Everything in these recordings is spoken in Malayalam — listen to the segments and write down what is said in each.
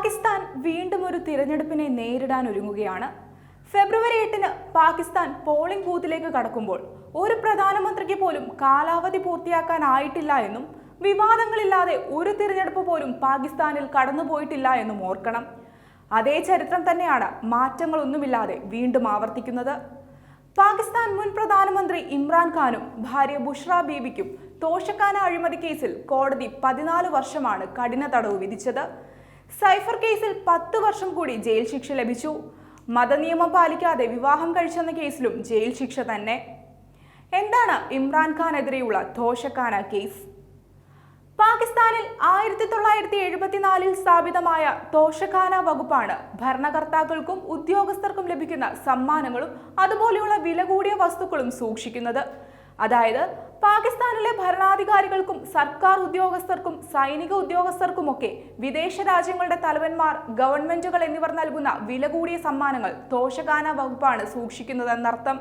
പാകിസ്ഥാൻ വീണ്ടും ഒരു തിരഞ്ഞെടുപ്പിനെ നേരിടാൻ ഒരുങ്ങുകയാണ്. ഫെബ്രുവരി എട്ടിന് പാകിസ്ഥാൻ പോളിംഗ് ബൂത്തിലേക്ക് കടക്കുമ്പോൾ ഒരു പ്രധാനമന്ത്രിക്ക് പോലും കാലാവധി പൂർത്തിയാക്കാനായിട്ടില്ല എന്നും വിവാദങ്ങളില്ലാതെ ഒരു തിരഞ്ഞെടുപ്പ് പോലും പാകിസ്ഥാനിൽ കടന്നുപോയിട്ടില്ല എന്നും ഓർക്കണം. അതേ ചരിത്രം തന്നെയാണ് മാറ്റങ്ങളൊന്നുമില്ലാതെ വീണ്ടും ആവർത്തിക്കുന്നത്. പാകിസ്ഥാൻ മുൻ പ്രധാനമന്ത്രി ഇമ്രാൻഖാനും ഭാര്യ ബുഷ്ര ബീബിക്കും തോഷക്കാന അഴിമതി കേസിൽ കോടതി പതിനാല് വർഷമാണ് കഠിന തടവ് വിധിച്ചത്. സൈഫർ കേസിൽ പത്ത് വർഷം കൂടി ജയിൽ ശിക്ഷ ലഭിച്ചു. മതനിയമം പാലിക്കാതെ വിവാഹം കഴിച്ചെന്ന കേസിലും ജയിൽ ശിക്ഷ തന്നെ. എന്താണ് ഇമ്രാൻഖാനെതിരെയുള്ള ദോഷക്കാന കേസ്? പാകിസ്ഥാനിൽ ആയിരത്തി തൊള്ളായിരത്തി എഴുപത്തിനാലിൽ സ്ഥാപിതമായ തോഷഖാന വകുപ്പാണ് ഭരണകർത്താക്കൾക്കും ഉദ്യോഗസ്ഥർക്കും ലഭിക്കുന്ന സമ്മാനങ്ങളും അതുപോലെയുള്ള വില കൂടിയ വസ്തുക്കളും സൂക്ഷിക്കുന്നത്. അതായത് പാകിസ്ഥാനിലെ ഭരണാധികാരികൾക്കും സർക്കാർ ഉദ്യോഗസ്ഥർക്കും സൈനിക ഉദ്യോഗസ്ഥർക്കുമൊക്കെ വിദേശ രാജ്യങ്ങളുടെ തലവന്മാർ ഗവൺമെന്റുകൾ എന്നിവർ നൽകുന്ന വില കൂടിയ സമ്മാനങ്ങൾ തോഷഖാന വകുപ്പാണ് സൂക്ഷിക്കുന്നതെന്നർത്ഥം.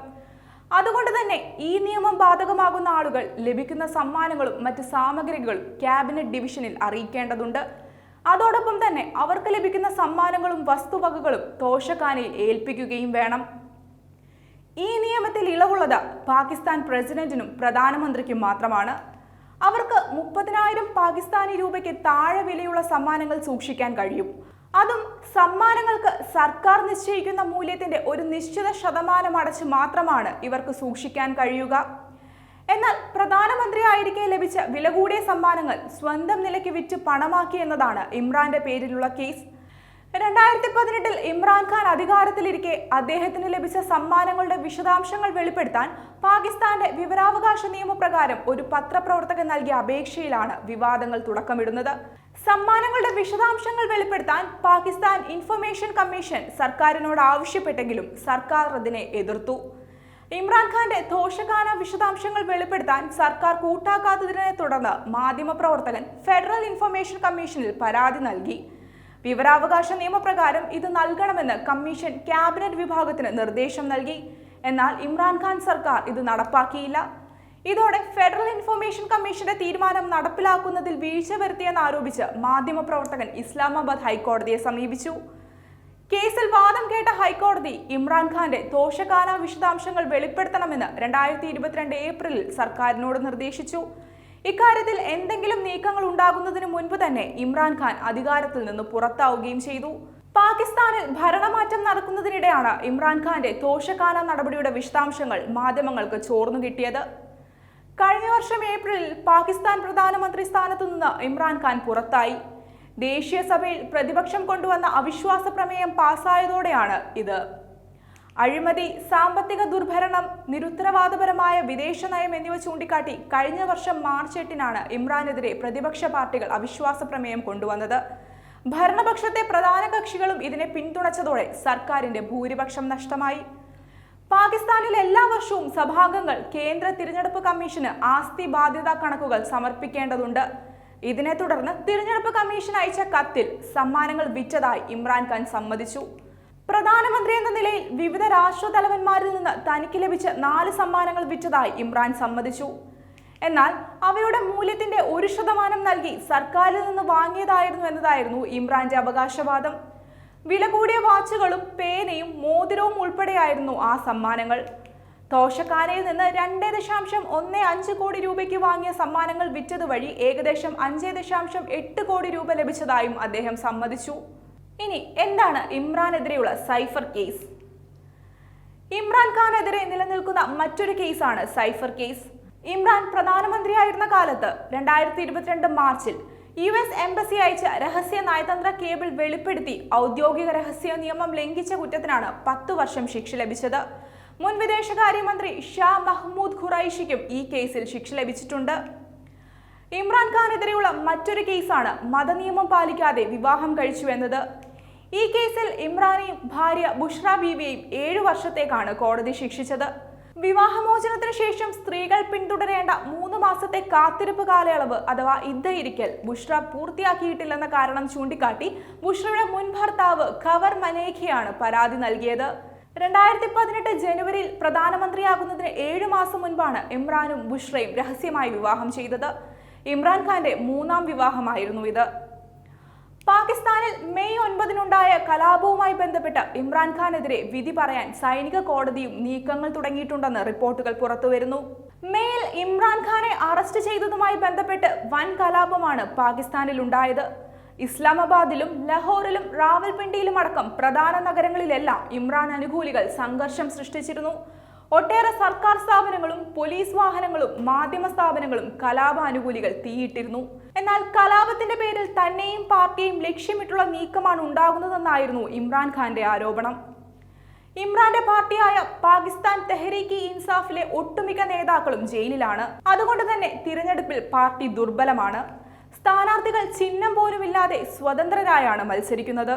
അതുകൊണ്ട് തന്നെ ഈ നിയമം ബാധകമാകുന്ന ആളുകൾ ലഭിക്കുന്ന സമ്മാനങ്ങളും മറ്റ് സാമഗ്രികളും ക്യാബിനറ്റ് ഡിവിഷനിൽ അറിയിക്കേണ്ടതുണ്ട്. അതോടൊപ്പം തന്നെ അവർക്ക് ലഭിക്കുന്ന സമ്മാനങ്ങളും വസ്തുവകകളും തോഷഖാനയിൽ ഏൽപ്പിക്കുകയും വേണം. ഈ നിയമത്തിൽ ഇളവുള്ളത് പാകിസ്ഥാൻ പ്രസിഡന്റിനും പ്രധാനമന്ത്രിക്കും മാത്രമാണ്. അവർക്ക് മുപ്പതിനായിരം പാകിസ്ഥാനി രൂപയ്ക്ക് താഴെ വിലയുള്ള സമ്മാനങ്ങൾ സൂക്ഷിക്കാൻ കഴിയും. അതും സമ്മാനങ്ങൾക്ക് സർക്കാർ നിശ്ചയിക്കുന്ന മൂല്യത്തിന്റെ ഒരു നിശ്ചിത ശതമാനം അടച്ച് മാത്രമാണ് ഇവർക്ക് സൂക്ഷിക്കാൻ കഴിയുക. എന്നാൽ പ്രധാനമന്ത്രിയായിരിക്കെ ലഭിച്ച വില കൂടിയ സമ്മാനങ്ങൾ സ്വന്തം നിലയ്ക്ക് വിറ്റ് പണമാക്കി എന്നതാണ് ഇമ്രാന്റെ പേരിലുള്ള കേസ്. രണ്ടായിരത്തി പതിനെട്ടിൽ ഇമ്രാൻഖാൻ അധികാരത്തിലിരിക്കെ അദ്ദേഹത്തിന് ലഭിച്ച സമ്മാനങ്ങളുടെ വിശദാംശങ്ങൾ വെളിപ്പെടുത്താൻ പാകിസ്ഥാന്റെ വിവരാവകാശ നിയമപ്രകാരം ഒരു പത്രപ്രവർത്തകൻ നൽകിയ അപേക്ഷയിലാണ് വിവാദങ്ങൾ തുടക്കമിടുന്നത്. സമ്മാനങ്ങളുടെ വിശദാംശങ്ങൾ വെളിപ്പെടുത്താൻ പാകിസ്ഥാൻ ഇൻഫർമേഷൻ കമ്മീഷൻ സർക്കാരിനോട് ആവശ്യപ്പെട്ടെങ്കിലും സർക്കാർ അതിനെ എതിർത്തു. ഇമ്രാൻഖാന്റെ ദോഷകാന വിശദാംശങ്ങൾ വെളിപ്പെടുത്താൻ സർക്കാർ കൂട്ടാക്കാത്തതിനെ തുടർന്ന് മാധ്യമപ്രവർത്തകൻ ഫെഡറൽ ഇൻഫർമേഷൻ കമ്മീഷനിൽ പരാതി നൽകി. വിവരാവകാശ നിയമപ്രകാരം ഇത് നൽകണമെന്ന് കമ്മീഷൻ ക്യാബിനറ്റ് വിഭാഗത്തിന് നിർദ്ദേശം നൽകി. എന്നാൽ ഇമ്രാൻഖാൻ സർക്കാർ ഇത് നടപ്പാക്കിയില്ല. ഇതോടെ ഫെഡറൽ ഇൻഫർമേഷൻ കമ്മീഷന്റെ തീരുമാനം നടപ്പിലാക്കുന്നതിൽ വീഴ്ച വരുത്തിയെന്ന് ആരോപിച്ച് മാധ്യമപ്രവർത്തകൻ ഇസ്ലാമാബാദ് ഹൈക്കോടതിയെ സമീപിച്ചു. കേസിൽ വാദം കേട്ട ഹൈക്കോടതി ഇമ്രാൻഖാന്റെ ദോഷകാല വിശദാംശങ്ങൾ വെളിപ്പെടുത്തണമെന്ന് രണ്ടായിരത്തി ഇരുപത്തിരണ്ട് ഏപ്രിലിൽ സർക്കാരിനോട് നിർദ്ദേശിച്ചു. ഇക്കാര്യത്തിൽ എന്തെങ്കിലും നീക്കങ്ങൾ ഉണ്ടാകുന്നതിന് മുൻപ് തന്നെ ഇമ്രാൻഖാൻ അധികാരത്തിൽ നിന്ന് പുറത്താവുകയും ചെയ്തു. പാകിസ്ഥാനിൽ ഭരണമാറ്റം നടക്കുന്നതിനിടെയാണ് ഇമ്രാൻഖാന്റെ തോഷകാല നടപടിയുടെ വിശദാംശങ്ങൾ മാധ്യമങ്ങൾക്ക് ചോർന്നു കിട്ടിയത്. കഴിഞ്ഞ വർഷം ഏപ്രിലിൽ പാകിസ്ഥാൻ പ്രധാനമന്ത്രി സ്ഥാനത്തു നിന്ന് ഇമ്രാൻഖാൻ പുറത്തായി. ദേശീയ സഭയിൽ പ്രതിപക്ഷം കൊണ്ടുവന്ന അവിശ്വാസ പ്രമേയം പാസ്സായതോടെയാണ് ഇത്. അഴിമതി സാമ്പത്തിക ദുർഭരണം നിരുത്തരവാദപരമായ വിദേശ നയം എന്നിവ ചൂണ്ടിക്കാട്ടി കഴിഞ്ഞ വർഷം മാർച്ച് എട്ടിനാണ് ഇമ്രാനെതിരെ പ്രതിപക്ഷ പാർട്ടികൾ അവിശ്വാസ പ്രമേയം കൊണ്ടുവന്നത്. ഭരണപക്ഷത്തെ പ്രധാന കക്ഷികളും ഇതിനെ പിന്തുണച്ചതോടെ സർക്കാരിന്റെ ഭൂരിപക്ഷം നഷ്ടമായി. പാകിസ്ഥാനിൽ എല്ലാ വർഷവും സഭാംഗങ്ങൾ കേന്ദ്ര തിരഞ്ഞെടുപ്പ് കമ്മീഷന് ആസ്തി ബാധ്യതാ കണക്കുകൾ സമർപ്പിക്കേണ്ടതുണ്ട്. ഇതിനെ തുടർന്ന് തിരഞ്ഞെടുപ്പ് കമ്മീഷൻ അയച്ച കത്തിൽ സമ്മാനങ്ങൾ വിറ്റതായി ഇമ്രാൻഖാൻ സമ്മതിച്ചു. പ്രധാനമന്ത്രി എന്ന നിലയിൽ വിവിധ രാഷ്ട്ര തലവന്മാരിൽ നിന്ന് തനിക്ക് ലഭിച്ച നാല് സമ്മാനങ്ങൾ വിറ്റതായി ഇമ്രാൻ സമ്മതിച്ചു. എന്നാൽ അവയുടെ മൂല്യത്തിന്റെ ഒരു ശതമാനം നൽകി സർക്കാരിൽ നിന്ന് വാങ്ങിയതായിരുന്നു എന്നതായിരുന്നു ഇമ്രാന്റെ അവകാശവാദം. വില കൂടിയ വാച്ചുകളും പേനയും മോതിരവും ഉൾപ്പെടെയായിരുന്നു ആ സമ്മാനങ്ങൾ. തോഷക്കാനയിൽ നിന്ന് രണ്ട് ദശാംശം ഒന്ന് അഞ്ച് കോടി രൂപയ്ക്ക് വാങ്ങിയ സമ്മാനങ്ങൾ വിറ്റതുവഴി ഏകദേശം അഞ്ച് ദശാംശം എട്ട് കോടി രൂപ ലഭിച്ചതായും അദ്ദേഹം സമ്മതിച്ചു. ഇനി എന്താണ് ഇമ്രാനെതിരെയുള്ള സൈഫർ കേസ്? ഇമ്രാൻ ഖാനെതിരെ നിലനിൽക്കുന്ന മറ്റൊരു കേസാണ് സൈഫർ കേസ്. ഇമ്രാൻ പ്രധാനമന്ത്രിയായിരുന്ന കാലത്ത് രണ്ടായിരത്തി ഇരുപത്തിരണ്ട് മാർച്ചിൽ യു എസ് എംബസി അയച്ച രഹസ്യ നയതന്ത്ര കേബിൾ വെളിപ്പെടുത്തി ഔദ്യോഗിക രഹസ്യ നിയമം ലംഘിച്ച കുറ്റത്തിനാണ് പത്തു വർഷം ശിക്ഷ ലഭിച്ചത്. മുൻ വിദേശകാര്യമന്ത്രി ഷാ മഹ്മൂദ് ഖുറൈഷിക്കും ഈ കേസിൽ ശിക്ഷ ലഭിച്ചിട്ടുണ്ട്. ഇമ്രാൻഖാനെതിരെയുള്ള മറ്റൊരു കേസാണ് മതനിയമം പാലിക്കാതെ വിവാഹം കഴിച്ചു എന്നത്. ഈ കേസിൽ ഇമ്രാനെയും ഭാര്യ ബുഷ്ര ബീവിയെയും ഏഴു വർഷത്തേക്കാണ് കോടതി ശിക്ഷിച്ചത്. വിവാഹമോചനത്തിന് ശേഷം സ്ത്രീകൾ പിന്തുടരേണ്ട മൂന്ന് മാസത്തെ കാത്തിരിപ്പ് കാലയളവ് അഥവാ ഇద్దയിരിക്കൽ ബുഷ്ര പൂർത്തിയാക്കിയിട്ടില്ലെന്ന കാരണം ചൂണ്ടിക്കാട്ടി ബുഷ്രയുടെ മുൻ ഭർത്താവ് ഖവർ മനേഖയാണ് പരാതി നൽകിയത്. രണ്ടായിരത്തി പതിനെട്ട് ജനുവരിയിൽ പ്രധാനമന്ത്രിയാകുന്നതിന് ഏഴു മാസം മുൻപാണ് ഇമ്രാനും ബുഷ്രയും രഹസ്യമായി വിവാഹം ചെയ്തത്. ഇമ്രാൻഖാന്റെ മൂന്നാം വിവാഹമായിരുന്നു ഇത്. പാകിസ്ഥാനിൽ മെയ് ഒൻപതിനുണ്ടായ കലാപവുമായി ബന്ധപ്പെട്ട് ഇമ്രാൻഖാനെതിരെ വിധി പറയാൻ സൈനിക കോടതിയും നീക്കങ്ങൾ തുടങ്ങിയിട്ടുണ്ടെന്ന് റിപ്പോർട്ടുകൾ പുറത്തുവരുന്നു. മേയിൽ ഇമ്രാൻഖാനെ അറസ്റ്റ് ചെയ്തതുമായി ബന്ധപ്പെട്ട് വൻ കലാപമാണ് പാകിസ്ഥാനിൽ ഉണ്ടായത് ഇസ്ലാമാബാദിലും ലഹോറിലും റാവൽപിണ്ടിയിലും അടക്കം പ്രധാന നഗരങ്ങളിലെല്ലാം ഇമ്രാൻ അനുകൂലികൾ സംഘർഷം സൃഷ്ടിച്ചിരുന്നു. ഒട്ടേറെ സർക്കാർ സ്ഥാപനങ്ങളും പോലീസ് വാഹനങ്ങളും മാധ്യമ സ്ഥാപനങ്ങളും കലാപാനുകൂലികൾ തീയിട്ടിരുന്നു. എന്നാൽ കലാപത്തിന്റെ പേരിൽ തന്നെയും പാർട്ടിയും ലക്ഷ്യമിട്ടുള്ള നീക്കമാണ് ഉണ്ടാകുന്നതെന്നായിരുന്നു ഇമ്രാൻഖാന്റെ ആരോപണം. ഇമ്രാന്റെ പാർട്ടിയായ പാകിസ്ഥാൻ തെഹരീക്ക് ഇൻസാഫിലെ ഒട്ടുമിക്ക നേതാക്കളും ജയിലിലാണ്. അതുകൊണ്ട് തന്നെ തിരഞ്ഞെടുപ്പിൽ പാർട്ടി ദുർബലമാണ്. സ്ഥാനാർത്ഥികൾ ചിഹ്നം പോലുമില്ലാതെ സ്വതന്ത്രരായാണ് മത്സരിക്കുന്നത്.